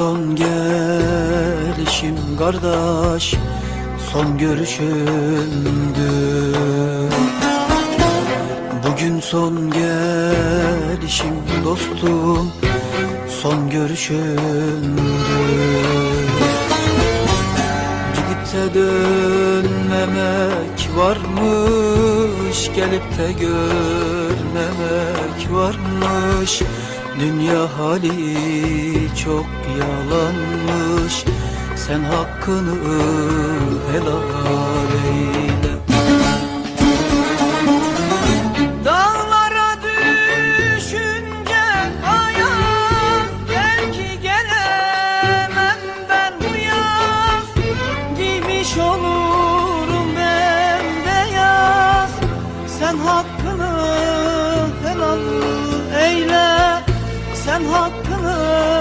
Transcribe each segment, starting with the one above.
son gelişim kardeş Son görüşümdü. Bugün son gelişim dostum Son görüşümdü. Gidip de dönmemek varmış Gelip de görmemek varmış Dünya hali çok yalanmış. Sen hakkını helal eyle. Dağlara düşünce ayaz. Belki gelemem ben bu yaz. Giymiş olurum ben beyaz Sen hakkını Sen hakkını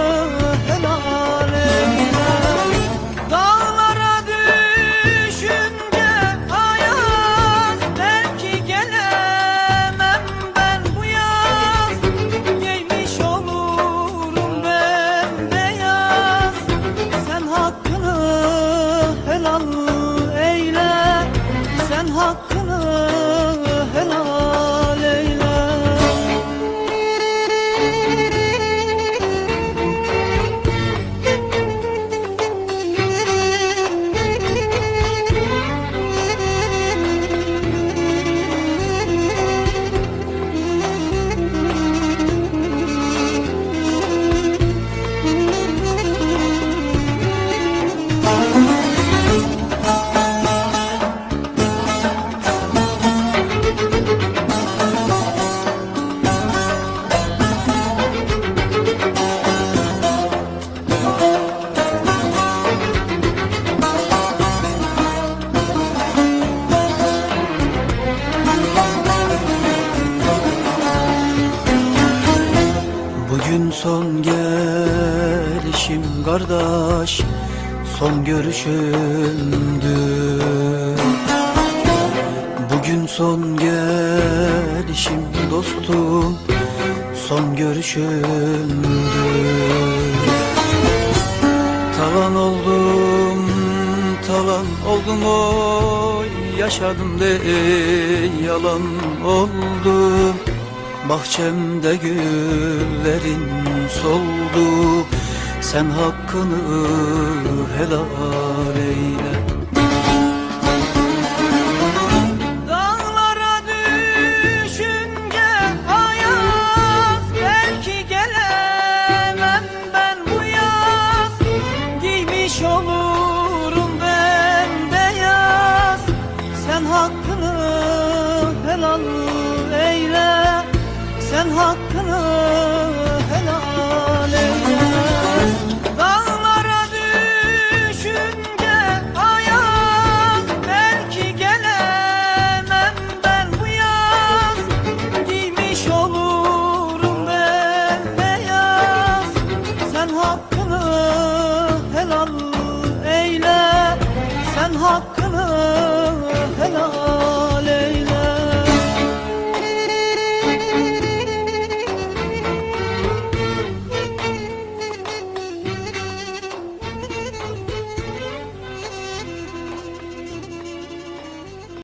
Bugün son gelişim kardeş Son görüşümdü. Bugün son gelişim dostum Son görüşümdü. Talan oldum, talan oldum oy Yaşadım de yalan oldum Bahçemde güllerin soldu. Sen hakkını helal eyle. Dağlara düşünce ayaz. Belki gelemem ben bu yaz. Giymiş olurum ben beyaz Sen hakkını helal sen hakkını helal eyle Dağlara düşünce ayak Belki gelemem ben bu yaz. Giymiş olurum ben beyaz. Sen hakkını helal eyle. Sen hakkını